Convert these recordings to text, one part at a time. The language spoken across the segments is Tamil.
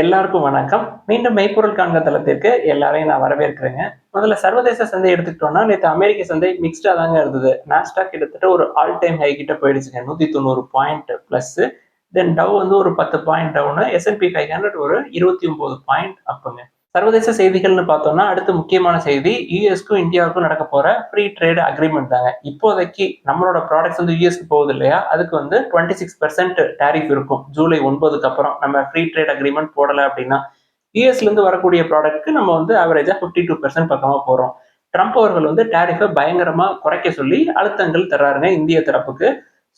எல்லாருக்கும் வணக்கம். மீண்டும் மெய்ப்பொருள் காண்க தளத்திற்கு எல்லாரையும் நான் வரவேற்கிறேங்க. முதல்ல சர்வதேச சந்தை எடுத்துக்கிட்டோம்னா நேற்று அமெரிக்க சந்தை மிக்ஸ்டா தாங்க இருந்தது. நாஸ்டாக் கிட்டத்தட்ட ஒரு ஆல் டைம் ஹை கிட்ட போயிடுச்சுங்க. நூத்தி தொண்ணூறு பாயிண்ட் பிளஸ் தென் டவ் வந்து ஒரு பத்து point down S and P five hundred ஒரு இருபத்தி ஒன்பது பாயிண்ட் அப்புங்க சர்வதேச செய்திகள்னு பார்த்தோம்னா அடுத்து முக்கியமான செய்தி யூஎஸ்க்கும் இந்தியாவுக்கும் நடக்க போற ஃப்ரீ ட்ரேட் அக்ரிமெண்ட் தாங்க. இப்போதைக்கு நம்மளோட ப்ராடக்ட்ஸ் வந்து யூஎஸ்க்கு போகுது இல்லையா? அதுக்கு வந்து டுவெண்ட்டி சிக்ஸ் பெர்சென்ட் டேரிஃப் இருக்கும். ஜூலை ஒன்பதுக்கு அப்புறம் நம்ம ஃப்ரீ ட்ரேட் அக்ரிமெண்ட் போடலை அப்படின்னா யூஎஸ்ல இருந்து வரக்கூடிய ப்ராடக்ட்க்கு நம்ம வந்து ஆவரேஜா ஃபிஃப்டி டூ பர்சன்ட் பக்கமா போறோம். ட்ரம்ப் அவர்கள் வந்து டேரிஃபை பயங்கரமா குறைக்க சொல்லி அழுத்தங்கள் தர்றாருங்க இந்திய தரப்புக்கு.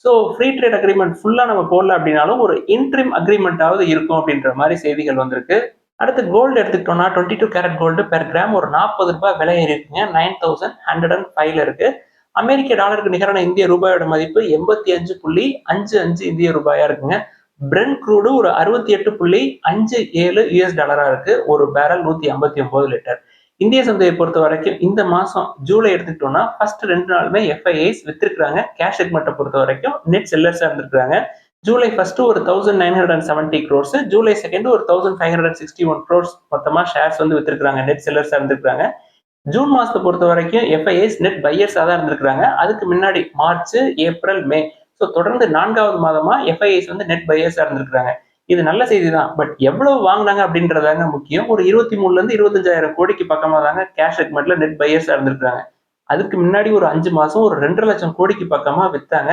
ஸோ ஃப்ரீ ட்ரேட் அக்ரிமெண்ட் ஃபுல்லாக நம்ம போடல அப்படின்னாலும் ஒரு இன்ட்ரிம் அக்ரிமெண்ட்டாவது இருக்கும் அப்படின்ற மாதிரி செய்திகள் வந்திருக்கு. அடுத்து கோல்டு எடுத்துக்கிட்டோம்னா twenty two carat gold per gram ஒரு நாற்பது ரூபாய் விலை இருக்குங்க. நைன் தௌசண்ட் ஹண்ட்ரட் அண்ட் ஃபைவ்ல இருக்கு. அமெரிக்க டாலருக்கு நிகரான இந்திய ரூபாயோட மதிப்பு எண்பத்தி அஞ்சு புள்ளி அஞ்சு அஞ்சு இந்திய ரூபாயா இருக்குங்க. பிரெண்ட் க்ரூடு ஒரு அறுபத்தி எட்டு புள்ளி அஞ்சு ஏழு யூஎஸ் டாலரா இருக்கு. ஒரு பேரல் நூத்தி ஐம்பத்தி ஒன்பது லிட்டர் இந்திய சந்தையை பொறுத்த வரைக்கும் இந்த மாசம் ஜூலை எடுத்துக்கிட்டோம்னா ஃபர்ஸ்ட் ரெண்டு நாளுமே எஃப்ஐஐஸ் வித்திருக்காங்க கேஷ் செக்மெண்ட்டை பொறுத்த வரைக்கும் நெட் செல்லர்ஸா இருந்திருக்காங்க ஜூலை ஃபர்ஸ்ட் ஒரு thousand nine hundred and seventy crores July second ஒரு thousand five hundred sixty one crores மொத்தமாக ஷேர்ஸ் வந்து வித்துருக்காங்க நெட் செல்லர்ஸாக இருந்திருக்காங்க ஜூன் மாதத்தை பொறுத்த வரைக்கும் எஃப்ஐஎஸ் நெட் பையர்ஸாக தான் இருந்திருக்காங்க அதுக்கு முன்னாடி மார்ச் ஏப்ரல் மே. ஸோ தொடர்ந்து நான்காவது மாதமாக எஃப்ஐஎஸ் வந்து நெட் பையர்ஸாக இருந்திருக்காங்க இது நல்ல செய்தி தான் பட் எவ்வளவு வாங்கினாங்க அப்படின்றதாங்க முக்கியம். ஒரு இருபத்தி மூணுலேருந்து இருபத்தஞ்சாயிரம் கோடிக்கு பக்கமாக தாங்க கேஷ் செக்மெண்ட்ல நெட் பையர்ஸாக இருந்திருக்காங்க அதுக்கு முன்னாடி ஒரு அஞ்சு மாதம் ஒரு ரெண்டரை லட்சம் கோடிக்கு பக்கமாக விற்றாங்க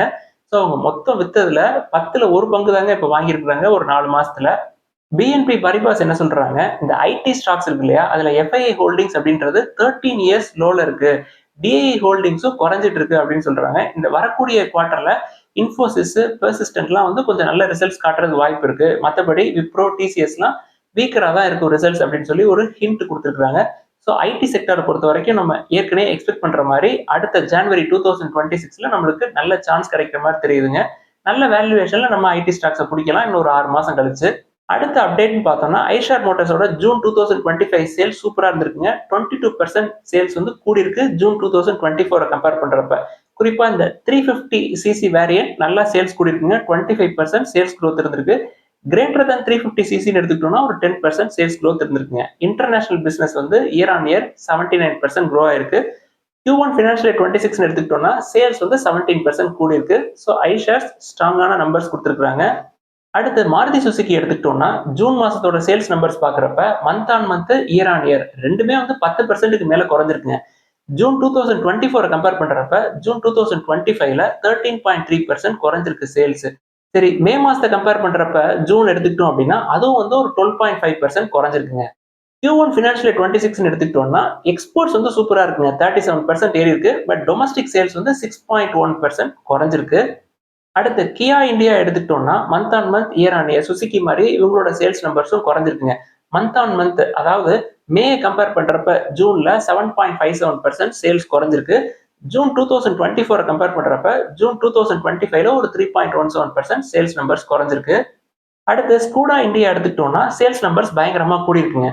ஸோ அவங்க மொத்தம் வித்ததுல பத்துல ஒரு பங்கு தாங்க இப்போ வாங்கியிருக்கிறாங்க ஒரு நாலு மாசத்துல. பிஎன்பி பரிபாஸ் என்ன சொல்றாங்க? இந்த ஐடி ஸ்டாக்ஸ் இருக்கு இல்லையா? அதுல எஃப்ஐஐ ஹோல்டிங்ஸ் அப்படின்றது தேர்ட்டீன் இயர்ஸ் லோல இருக்கு. டிஐ ஹோல்டிங்ஸும் குறைஞ்சிட்டு இருக்கு அப்படின்னு சொல்றாங்க. இந்த வரக்கூடிய குவார்டர்ல இன்ஃபோசிஸ் பெர்சிஸ்டன்ட்லாம் வந்து கொஞ்சம் நல்ல ரிசல்ட்ஸ் காட்டுறது வாய்ப்பு இருக்கு. மற்றபடி விப்ரோ டிசிஎஸ்லாம் வீக்கரா தான் இருக்கும் ரிசல்ட்ஸ் அப்படின்னு சொல்லி ஒரு ஹிண்ட் கொடுத்துருக்காங்க ஸோ ஐடி செக்டரை பொறுத்த வரைக்கும் நம்ம ஏற்கனவே எக்ஸ்பெக்ட் பண்ற மாதிரி அடுத்த ஜான்வரி டூ தௌசண்ட் டுவெண்ட்டி சிக்ஸ்ல நம்மளுக்கு நல்ல சான்ஸ் கிடைக்கிற மாதிரி தெரியுதுங்க. நல்ல வேல்யூவேஷன்ல நம்ம ஐடி ஸ்டாக்ஸை பிடிக்கலாம். இன்னொரு ஆறு மாசம் கழிச்சு. அடுத்த அப்டேட்னு பார்த்தோம்னா Eicher மோட்டர்ஸோட June two thousand twenty five sales சூப்பராக இருந்திருக்குங்க. டுவெண்ட்டி டூ பர்சன்ட் சேல்ஸ் வந்து கூடி இருக்கு ஜூன் டூ தௌசண்ட் டுவெண்ட்டி ஃபோரை கம்பேர் பண்ணுறப்ப குறிப்பாக இந்த த்ரீ ஃபிஃப்டி சிசி வேரியன்ட் நல்லா சேல்ஸ் கூடி இருக்குங்க twenty five percent sales growth இருந்திருக்கு. கிரேட்டர் தன் த்ரீ ஃபிஃப்டி சிசின்னு எடுத்துக்கிட்டோம்னா ஒரு டென் பர்சன்ட் சேல்ஸ் க்ரோத் இருந்திருக்குங்க. இன்டர்நேஷனல் பிசினஸ் வந்து year on year seventy nine percent grow ஆயிருக்கு Q one financial twenty six எடுத்துக்கிட்டோம்னா சேல்ஸ் வந்து செவன்டீன் பர்சன்ட் கூடி இருக்கு ஸோ ஐஷார்ஸ் ஸ்ட்ராங்கான நம்பர்ஸ் கொடுத்துருக்காங்க அடுத்து மாருதி சுசுக்கி எடுத்துக்கிட்டோம்னா ஜூன் மாசத்தோட சேல்ஸ் நம்பர்ஸ் பாக்குறப்ப month on month year on year ரெண்டுமே வந்து பத்து பர்சன்ட்டுக்கு மேல குறைஞ்சிருக்குங்க. ஜூன் டூ தௌசண்ட் டுவெண்ட்டி ஃபோரை கம்பேர் பண்றப்ப ஜூன் டூ தௌசண்ட் டுவெண்ட்டி ஃபைவ்ல தேர்ட்டீன் பாயிண்ட் த்ரீ பர்சன்ட் குறைஞ்சிருக்கு சேல்ஸ் சரி மே மாசத்தை கம்பேர் பண்றப்ப ஜூன் எடுத்துக்கிட்டோம் அப்படின்னா அதுவும் வந்து ஒரு twelve point five percent குறைஞ்சிருக்குங்க. Q one financial twenty six எடுத்துக்கிட்டோம்னா எக்ஸ்போர்ட்ஸ் வந்து சூப்பரா இருக்குங்க. தேர்ட்டி செவன் பர்சன்ட் ஏறி இருக்கு பட் டொமஸ்டிக் சேல்ஸ் வந்து சிக்ஸ் பாயிண்ட் ஒன் பர்சன்ட் குறைஞ்சிருக்கு. அடுத்து கியா இந்தியா எடுத்துக்கிட்டோம்னா month on month year on year Suzuki மாதிரி இவங்களோட சேல்ஸ் நம்பர்ஸும் குறைஞ்சிருக்குங்க. மந்த் ஆன் மந்த் அதாவது மே கம்பேர் பண்றப்ப ஜூன்ல seven point five seven percent sales குறைஞ்சிருக்கு. ஜூன் டூ தௌசண்ட் டுவெண்ட்டி ஃபோரை கம்பேர் பண்ணுறப்ப ஜூன் டூ தௌசண்ட் டுவெண்ட்டி ஃபைவ்ல ஒரு three point one seven percent sales numbers குறைஞ்சிருக்கு. அடுத்து ஸ்கூடா இந்தியா எடுத்துக்கிட்டோம்னா சேல்ஸ் நம்பர்ஸ் பயங்கரமாக கூடி இருக்குங்க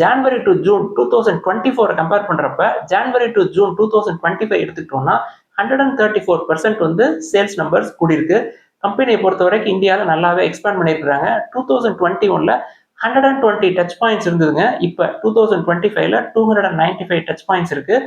January to June two thousand twenty ஃபோரை கம்பேர் பண்ணுறப்ப January to June two thousand twenty five எடுத்துக்கிட்டோம்னா hundred and thirty four percent வந்து சேல்ஸ் நம்பர்ஸ் கூடியிருக்கு. கம்பெனியை பொறுத்த வரைக்கும் இந்தியாவில் நல்லாவே எக்ஸ்பேண்ட் பண்ணியிருக்காங்க டூ தௌசண்ட் டுவெண்ட்டி ஒன்ல hundred and twenty touch points இருந்ததுங்க. இப்போ டூ தௌசண்ட் டுவெண்ட்டி ஃபைவ்ல two hundred and ninety five touch points இருக்குது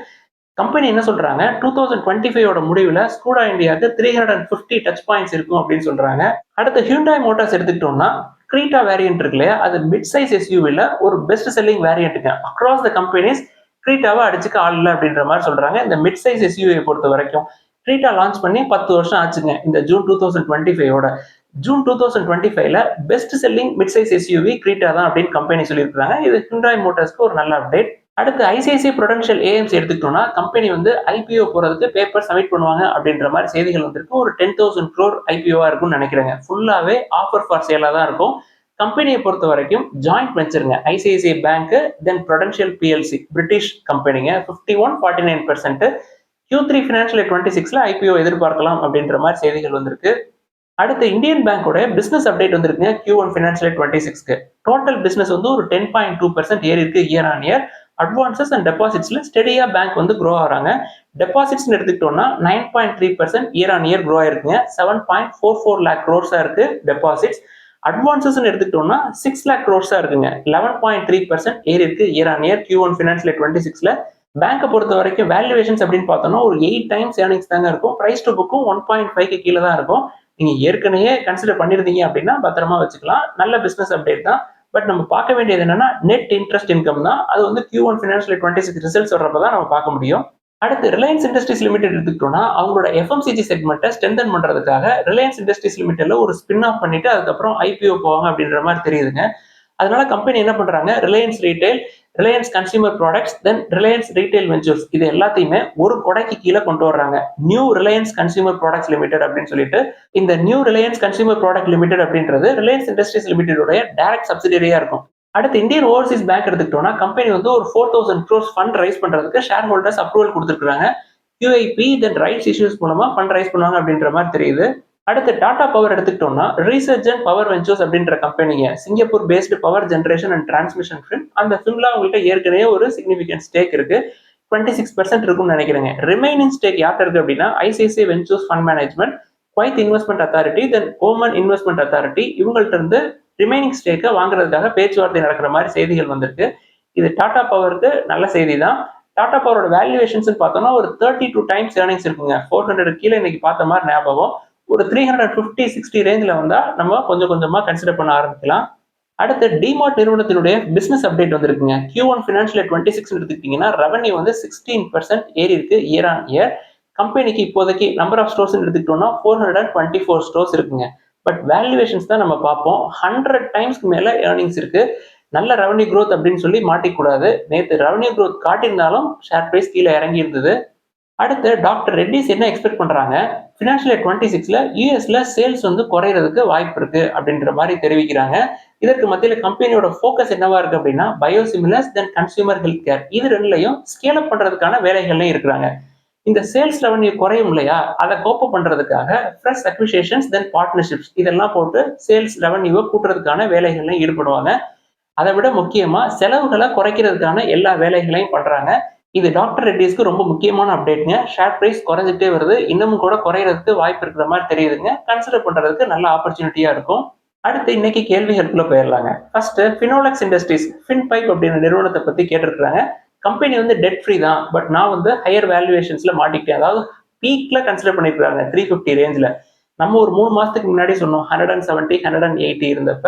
கம்பெனி என்ன சொல்றாங்க? டூ தௌசண்ட் டுவெண்ட்டி ஃபைவோட முடிவில் ஸ்கூடா இந்தியாவுக்கு three hundred and fifty touch points இருக்கும் அப்படின்னு சொல்றாங்க. அடுத்து ஹியூண்டாய் மோட்டார்ஸ் எடுத்துக்கிட்டோம்னா கிரீட்டா வேரியன்ட் இருக்கு இல்லையா? அது மிட் சைஸ் எஸ்யூவில ஒரு பெஸ்ட் செல்லிங் வேரியன்ட்டுங்க அக்ராஸ் த கம்பெனிஸ் கிரீட்டாவை அடிச்சுக்க ஆள் இல்லை அப்படின்ற மாதிரி சொல்றாங்க. இந்த மிட் சைஸ் எஸ்யூவை பொறுத்த வரைக்கும் கிரீட்டா லான்ச் பண்ணி பத்து வருஷம் ஆச்சுங்க இந்த ஜூன் டூ தௌசண்ட் டுவெண்ட்டி ஃபைவோட ஜூன் டூ தௌசண்ட் டுவெண்ட்டி ஃபைவ்ல best selling mid size SUV Creta தான் அப்படின்னு கம்பெனி சொல்லியிருக்காங்க இது ஹிண்டாய் மோட்டார்ஸ்க்கு ஒரு நல்ல அப்டேட் அடுத்து ஐசிஐசிஐ ப்ரொடென்ஷியல் ஏஎம்சி எடுத்துக்கிட்டோம்னா கம்பெனி வந்து ஐபிஓ போகிறதுக்கு பேப்பர் சப்மிட் பண்ணுவாங்க அப்படின்ற மாதிரி செய்திகள் வந்திருக்கு. ஒரு டென் தௌசண்ட் க்ரோர் ஐபிஓவாக இருக்கும்னு நினைக்கிறேங்க. ஃபுல்லாகவே ஆஃபர் ஃபார் சேலாக தான் இருக்கும். கம்பெனியை பொறுத்த வரைக்கும் joint வெஞ்சருங்க ICICI bank then Prudential PLC British கம்பெனிங்க fifty one forty nine percent Q three financial twenty சிக்ஸ்ல ஐபிஓ எதிர்பார்க்கலாம் அப்படின்ற மாதிரி செய்திகள் வந்திருக்கு. அடுத்து இந்தியன் பேங்கோட பிசினஸ் அப்டேட் வந்திருக்குங்க. கியூ ஒன் ஃபினான்ஷியல் டுவெண்ட்டி சிக்ஸ்க்கு டோட்டல் பிசினஸ் வந்து ஒரு டென் பாயிண்ட் டூ பர்சன்ட் ஏறி இருக்கு year on year advances and டெபாசிட்ஸில் ஸ்டெடியாக பேங்க் வந்து க்ரோ ஆகிறாங்க. டெபாசிட்ஸ்னு எடுத்துக்கிட்டோம்னா nine point three percent year on year grow ஆயிருக்குங்க. Seven point four four lakh க்ரோர்ஸாக இருக்குது டெபாசிட்ஸ் அட்வான்சஸ்ன்னு எடுத்துக்கிட்டோம்னா சிக்ஸ் லேக் க்ரோர்ஸாக இருக்குங்க. லெவன் பாயிண்ட் த்ரீ பர்சன்ட் ஏறி இருக்கு year on year Q one ஃபினான்ஸில் twenty சிக்ஸில் பேங்கை பொறுத்த வரைக்கும் வேல்யூவேஷன்ஸ் அப்படின்னு பார்த்தோம்னா ஒரு எயிட் டைம்ஸ் ஏர்னிங்ஸ் தாங்க இருக்கும். ப்ரைஸ் டு புக்கும் ஒன் பாயிண்ட் ஃபைவ்க்கு கீழே தான் இருக்கும். நீங்கள் ஏற்கனவே கன்சிடர் பண்ணிருந்தீங்க அப்படின்னா பத்திரமா வச்சுக்கலாம். நல்ல பிஸ்னஸ் அப்டேட் தான். பட் நம்ம பார்க்க வேண்டியது என்னன்னா நெட் இன்ட்ரெஸ்ட் இன்கம் தான். அது வந்து Q one financial twenty six results வர்றப்ப தான் நம்ம பார்க்க முடியும். அடுத்து ரிலையன்ஸ் இண்டஸ்ட்ரீஸ் லிமிடெட் எடுத்துக்கிட்டோம்னா அவங்களோட எஃப்எம்சிஜி செக்மெண்ட்டை ஸ்ட்ரென்தன் பண்றதுக்காக ரிலையன்ஸ் இண்டஸ்ட்ரீஸ் லிமிடெட்ல ஒரு ஸ்பின் ஆஃப் பண்ணிட்டு அதுக்கப்புறம் ஐபிஓ போவாங்க அப்படின்ற மாதிரி தெரியுதுங்க. அதனால கம்பெனி என்ன பண்றாங்க? Reliance retail Reliance consumer products then Reliance retail ventures இது எல்லாத்தையுமே ஒரு கொடைக்கு கீழே கொண்டு வர்றாங்க. New Reliance consumer products limited அப்படின்னு சொல்லிட்டு இந்த new Reliance consumer product limited அப்படின்றது ரிலையன்ஸ் இண்டஸ்ட்ரீஸ் லிமிடெடோட டைரக்ட் சப்சிடரியா இருக்கும். அடுத்து இந்தியன் ஓவர்சீஸ் பேங்க் எடுத்துக்கிட்டோம்னா கம்பெனி வந்து ஒரு four thousand crores fund raise பண்றதுக்கு ஷேர் ஹோல்டர்ஸ் அப்ரூவல் கொடுத்துருக்காங்க யூஐபி தென் ரைட்ஸ் இஷ்யூஸ் மூலமா ஃபண்ட் ரைஸ் பண்ணுவாங்க அப்படின்ற மாதிரி தெரியுது. அடுத்து டாடா பவர் எடுத்துக்கிட்டோம்னா ரீசர்ச் அண்ட் பவர் வெஞ்சர்ஸ் அப்படின்ற கம்பெனிங்க Singapore based power generation and transmission firm அந்த ஃபிலிம்ல அவங்கள்ட்ட ஏற்கனவே ஒரு சிக்னிஃபிகன்ட் ஸ்டேக் இருக்கு. டுவெண்ட்டி சிக்ஸ் பர்சன்ட் இருக்கும்னு நினைக்கிறேங்க. ரிமைனிங் ஸ்டேக் யார்ட்ட இருக்கு அப்படின்னா ICICI ventures fund management Kuwait investment authority then Oman investment authority இவங்கள்ட்ட இருந்து ரிமைனிங் ஸ்டேக்கை வாங்குறதுக்காக பேச்சுவார்த்தை நடக்கிற மாதிரி செய்திகள் வந்திருக்கு. இது டாடா பவருக்கு நல்ல செய்தி தான் டாடா பவரோட வேல்யூவேஷன்ஸ் பார்த்தோம்னா ஒரு தேர்ட்டி டூ டைம்ஸ் ஏர்னிங்ஸ் இருக்குங்க. ஃபோர் ஹண்ட்ரட் கீழே இன்னைக்கு பார்த்த மாதிரி ஞாபகம். ஒரு த்ரீ ஹண்ட்ரட் ஃபிஃப்டி சிக்ஸ்டி ரேஞ்சில் வந்தால் நம்ம கொஞ்சம் கொஞ்சமாக கன்சிடர் பண்ண ஆரம்பிக்கலாம். அடுத்து டிமார்ட் நிறுவனத்தினுடைய பிசினஸ் அப்டேட் வந்திருக்குங்க. Q one financial twenty six எடுத்துக்கிட்டிங்கன்னா ரெவன்யூ வந்து சிக்ஸ்டீன் பர்சன்ட் ஏறி இருக்கு இயர் ஆன் இயர் கம்பெனிக்கு இப்போதைக்கு நம்பர் ஆஃப் ஸ்டோர்ஸ் எடுத்துக்கிட்டோம்னா four hundred and twenty four stores இருக்குங்க. பட் வேல்யூவேஷன்ஸ் தான் நம்ம பார்ப்போம். ஹண்ட்ரட் டைம்ஸ்க்கு மேலே ஏர்னிங்ஸ் இருக்கு. நல்ல ரெவன்யூ க்ரோத் அப்படின்னு சொல்லி மாட்டிக்கூடாது. நேற்று ரெவன்யூ க்ரோத் காட்டியிருந்தாலும் ஷேர் ப்ரைஸ் கீழே இறங்கி இருந்தது அடுத்து டாக்டர் ரெட்டிஸ் என்ன எக்ஸ்பெக்ட் பண்ணுறாங்க ஃபினான்ஷியல் டுவெண்ட்டி சிக்ஸில் யூஎஸில் சேல்ஸ் வந்து குறையிறதுக்கு வாய்ப்பு இருக்குது அப்படின்ற மாதிரி தெரிவிக்கிறாங்க. இதற்கு மத்தியில் கம்பெனியோட ஃபோக்கஸ் என்னவா இருக்குது அப்படின்னா biosimilars then consumer health care இது ரெண்டுலையும் ஸ்கேல் அப் பண்ணுறதுக்கான வேலைகள்லையும் இருக்கிறாங்க. இந்த சேல்ஸ் ரெவன்யூ குறையும் இல்லையா? அதை கோப்ப பண்ணுறதுக்காக ஃப்ரெஷ் அக்விசேஷன்ஸ் தென் பார்ட்னர்ஷிப்ஸ் இதெல்லாம் போட்டு சேல்ஸ் ரெவன்யூவை கூட்டுறதுக்கான வேலைகள்லையும் ஈடுபடுவாங்க. அதை விட முக்கியமாக செலவுகளை குறைக்கிறதுக்கான எல்லா வேலைகளையும் பண்ணுறாங்க இது டாக்டர் ரெட்டிஸ்க்கு ரொம்ப முக்கியமான அப்டேட்ங்க ஷேர் பிரைஸ் குறைஞ்சிட்டே வருது. இன்னமும் கூட குறையிறதுக்கு வாய்ப்பு இருக்கிற மாதிரி தெரியுதுங்க. கன்சிடர் பண்றதுக்கு நல்ல ஆப்பர்ச்சுனிட்டியா இருக்கும். அடுத்து இன்னைக்கு கேள்விகளுக்குள்ள போயிடலாங்க. First Finolex industries fin pipe அப்படின்ற நிறுவனத்தை பத்தி கேட்டிருக்காங்க கம்பெனி வந்து டெட் ஃப்ரீ தான். பட் நான் வந்து ஹையர் வேல்யூவேஷன்ஸ்ல மாட்டிக்கிட்டேன். அதாவது பீக்ல கன்சிடர் பண்ணிருக்காங்க த்ரீ ஃபிஃப்டி ரேஞ்சில் நம்ம ஒரு மூணு மாசத்துக்கு முன்னாடி சொன்னோம். Hundred and seventy hundred and eighty இருந்தப்ப.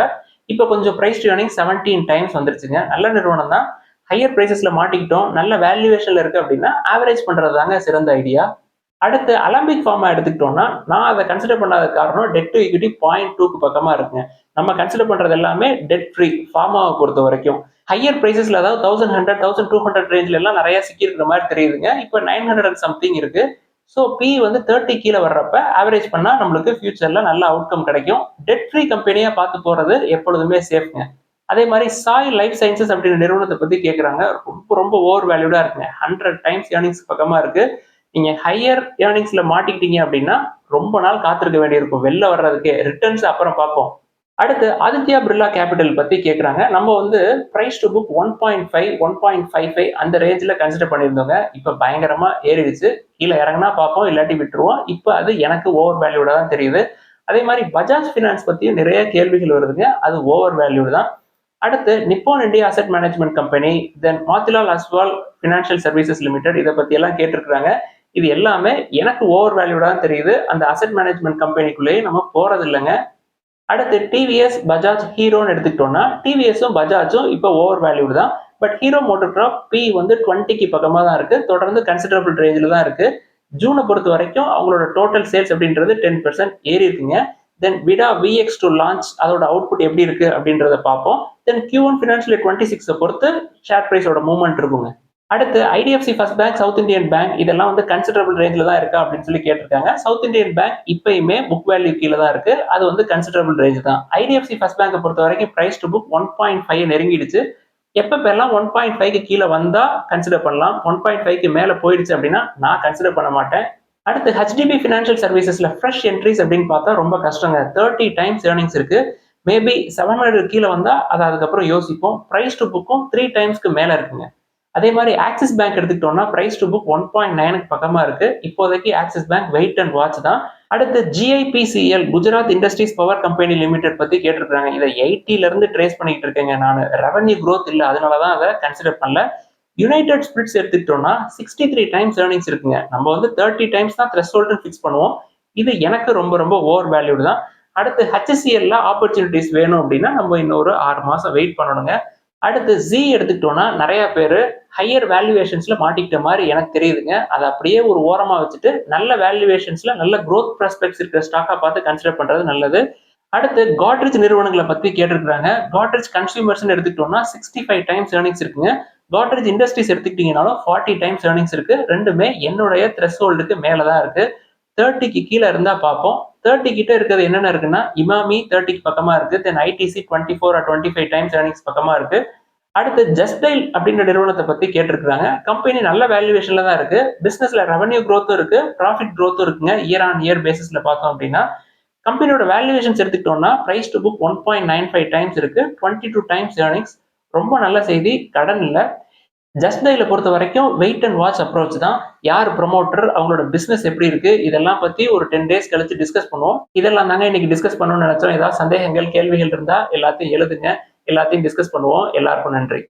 இப்போ கொஞ்சம் ப்ரைஸ் ஏர்னிங் செவன்டீன் டைம்ஸ் வந்துருச்சுங்க. நல்ல நிறுவனம் தான். ஹையர் ப்ரைஸஸில் மாட்டிக்கிட்டோம் நல்ல வேல்யூவேஷனில் இருக்குது அப்படின்னா ஆவரேஜ் பண்ணுறது தாங்க சிறந்த ஐடியா அடுத்து அலம்பிக் ஃபார்மா எடுத்துக்கிட்டோம்னா நான் அதை கன்சிடர் பண்ணாத காரணம் டெட் டு ஈக்விட்டி பாயிண்ட் டூக்கு பக்கமாக இருக்குங்க. நம்ம கன்சிடர் பண்ணுறது எல்லாமே டெட் ஃப்ரீ ஃபார்மாவை பொறுத்த வரைக்கும். ஹையர் ப்ரைஸஸில் அதாவது thousand hundred thousand two hundred ரேஞ்சில் எல்லாம் நிறையா சிக்கியிருக்கிற மாதிரி தெரியுதுங்க. இப்போ நைன் ஹண்ட்ரட் அண்ட் சம்திங் இருக்கு. ஸோ பி வந்து தேர்ட்டி கீழே வர்றப்ப ஆவரேஜ் பண்ணால் நம்மளுக்கு ஃபியூச்சரில் நல்ல அவுட்கம் கிடைக்கும். டெட் ஃப்ரீ கம்பெனியாக பார்த்து போகிறது எப்பொழுதுமே சேஃப்ங்க அதே மாதிரி சாய் லைஃப் சயின்சஸ் அப்படின்ற நிறுவனத்தை பத்தி கேட்குறாங்க ரொம்ப ரொம்ப ஓவர் வேல்யூடா இருக்குங்க. ஹண்ட்ரட் டைம்ஸ் ஏர்னிங்ஸ் பக்கமா இருக்கு. நீங்க ஹையர் ஏர்னிங்ஸ்ல மாட்டிக்கிட்டீங்க அப்படின்னா ரொம்ப நாள் காத்திருக்க வேண்டியிருக்கும். வெளில வர்றதுக்கு. ரிட்டர்ன்ஸ் அப்புறம் பார்ப்போம். அடுத்து ஆதித்யா பிர்லா கேபிட்டல் பத்தி கேட்குறாங்க நம்ம வந்து price to book one point five one point five five அந்த ரேஞ்சில் கன்சிடர் பண்ணியிருந்தோங்க. இப்போ பயங்கரமாக ஏறிடுச்சு. கீழே இறங்கினா பார்ப்போம் இல்லாட்டி விட்டுருவோம். இப்போ அது எனக்கு ஓவர் வேல்யூடாக தான் தெரியுது. அதே மாதிரி பஜாஜ் ஃபினான்ஸ் பற்றியும் நிறைய கேள்விகள் வருதுங்க. அது ஓவர் வேல்யூடு தான். அடுத்து Nippon India asset management company then Motilal Oswal financial services limited இதை பத்தி எல்லாம் கேட்டிருக்கிறாங்க. இது எல்லாமே எனக்கு ஓவர் வேல்யூடா தான் தெரியுது. அந்த அசெட் மேனேஜ்மெண்ட் கம்பெனிக்குள்ளேயே நம்ம போறது இல்லைங்க. அடுத்து டிவிஎஸ் பஜாஜ் ஹீரோன்னு எடுத்துக்கிட்டோம்னா டிவிஎஸும் பஜாஜும் இப்போ ஓவர் வேல்யூடு தான். But Hero motor corp P வந்து டுவெண்ட்டிக்கு பக்கமாக தான் இருக்கு. தொடர்ந்து கன்சிடரபிள் ரேஞ்சில் தான் இருக்கு. ஜூனை பொறுத்த வரைக்கும் அவங்களோட டோட்டல் சேல்ஸ் அப்படின்றது டென் பர்சன்ட் ஏறி இருக்குங்க. Then Vida VX two launch அதோட அவுட்புட் எப்படி இருக்கு அப்படின்றத பார்ப்போம். Then Q one financial twenty சிக்ஸை பொறுத்து ஷேர் ப்ரைஸோட மூவ்மெண்ட் இருக்குங்க. அடுத்து IDFC first bank South Indian bank இதெல்லாம் வந்து கன்சிடரபிள் ரேஞ்சில் தான் இருக்கா அப்படின்னு சொல்லி கேட்டிருக்காங்க. சவுத் இந்தியன் பேங்க் இப்பயுமே புக் வேல்யூ கீழே தான் இருக்கு. அது வந்து கன்சிடரபிள் ரேஞ்ச் தான். ஐடிஎஃப்சி ஃபர்ஸ்ட் பேங்கை பொறுத்த வரைக்கும் price to book one point five நெருங்கிடுச்சு. எப்பப்பெல்லாம் ஒன் பாயிண்ட் ஃபைவ்க்கு கீழே வந்தால் கன்சிடர் பண்ணலாம். ஒன் பாயிண்ட் ஃபைவ்க்கு மேலே போயிடுச்சு அப்படின்னா நான் கன்சிடர் பண்ண மாட்டேன். அடுத்து ஹெச்டிபி ஃபினான்ஷியல் சர்வீசஸில் ஃப்ரெஷ் என்ட்ரிஸ் அப்படின்னு பார்த்தா ரொம்ப கஷ்டங்க. தேர்ட்டி டைம்ஸ் ஏர்னிங்ஸ் இருக்குது மேபி செவன் ஹண்ட்ரட் கீழே வந்தால் அதை அதுக்கப்புறம் யோசிப்போம். ப்ரைஸ் டு புக்கும் த்ரீ டைம்ஸ்க்கு மேலே இருக்குங்க. அதே மாதிரி ஆக்சிஸ் பேங்க் எடுத்துக்கிட்டோம்னா price to book one point நைனுக்கு பக்கமாக இருக்குது இப்போதைக்கு Axis bank wait and watch தான். அடுத்து GIPCL Gujarat industries power company limited பற்றி கேட்டிருக்காங்க இதை எயிட்டிலேருந்து ட்ரேஸ் பண்ணிகிட்டு இருக்கேங்க. நான் ரெவன்யூ க்ரோத் இல்லை. அதனால தான் அதை கன்சிடர் பண்ணல. யுனைடெட் ஸ்பிரிட்ஸ் எடுத்துக்கிட்டோம்னா சிக்ஸ்டி த்ரீ டைம்ஸ் ஏர்னிங்ஸ் இருக்குங்க. நம்ம வந்து தேர்ட்டி டைம்ஸ் தான் த்ரெஸ் ஹோல்டர் ஃபிக்ஸ் பண்ணுவோம். இது எனக்கு ரொம்ப ரொம்ப ஓவர் வேல்யூடு தான். அடுத்து ஹெச்எஸ்சிஎல்ல ஆப்பர்ச்சுனிட்டிஸ் வேணும் அப்படின்னா நம்ம இன்னொரு ஆறு மாதம் வெயிட் பண்ணணுங்க. அடுத்து ஜி எடுத்துக்கிட்டோம்னா நிறைய பேர் ஹையர் வேல்யூவேஷன்ஸ்ல மாட்டிக்கிட்ட மாதிரி எனக்கு தெரியுதுங்க. அதை அப்படியே ஒரு ஓரமாக வச்சுட்டு நல்ல வேல்யூவேஷன்ஸ்ல நல்ல க்ரோத் ப்ராஸ்பெக்ட்ஸ் இருக்கிற ஸ்டாக்காக பார்த்து கன்சிடர் பண்ணுறது நல்லது. அடுத்து காட்ரேஜ் நிறுவனங்களை பற்றி கேட்டிருக்கிறாங்க. காட்ரேஜ் கன்சியூமர்ஸ் எடுத்துக்கிட்டோம்னா சிக்ஸ்டி ஃபைவ் டைம்ஸ் ஏர்னிங்ஸ் இருக்குங்க. கோட்ரேஜ் இண்டஸ்ட்ரீஸ் எடுத்துக்கிட்டீங்கனாலும் ஃபார்ட்டி டைம்ஸ் ஏர்னிங்ஸ் இருக்கு. ரெண்டுமே என்னுடைய த்ரெஸ் ஹோல்டுக்கு மேலே தான் இருக்கு தேர்ட்டிக்கு கீழே இருந்தால் பார்ப்போம். தேர்ட்டி கிட்ட இருக்கிறது என்னென்ன இருக்குன்னா இமாமி தேர்ட்டிக்கு பக்கமாக இருக்கு. Then ITC twenty four twenty five times earnings பக்கமாக இருக்கு. அடுத்து ஜஸ்டைல் அப்படின்ற நிறுவனத்தை பற்றி கேட்டிருக்கிறாங்க. கம்பெனி நல்ல வேல்யூவேஷன்ல தான் இருக்கு. பிசினஸ்ல ரெவன்யூ க்ரோத்தும் இருக்கு. ப்ராஃபிட் க்ரோத்தும் இருக்குங்க. இயர் ஆன் இயர் பேசிஸ்ல பார்த்தோம் அப்படின்னா. கம்பெனியோட வேல்யூவேஷன்ஸ் எடுத்துக்கிட்டோம்னா price to book one point nine five times இருக்கு. டுவெண்ட்டி டூ டைம்ஸ் ஏர்னிங்ஸ் ரொம்ப நல்ல செய்தி. கடன் இல்லை. ஜஸ்ட் டைல பொறுத்த வரைக்கும் வெயிட் அண்ட் வாட்ச் அப்ரோச் தான். யார் ப்ரொமோட்டர் அவங்களோட பிஸ்னஸ் எப்படி இருக்கு இதெல்லாம் பத்தி ஒரு டென் டேஸ் கழிச்சு டிஸ்கஸ் பண்ணுவோம். இதெல்லாம் தாங்க இன்னைக்கு டிஸ்கஸ் பண்ணணும்னு நினைச்சோம். ஏதாவது சந்தேகங்கள் கேள்விகள் இருந்தா எல்லாத்தையும் எழுதுங்க. எல்லாத்தையும் டிஸ்கஸ் பண்ணுவோம். எல்லாருக்கும் நன்றி.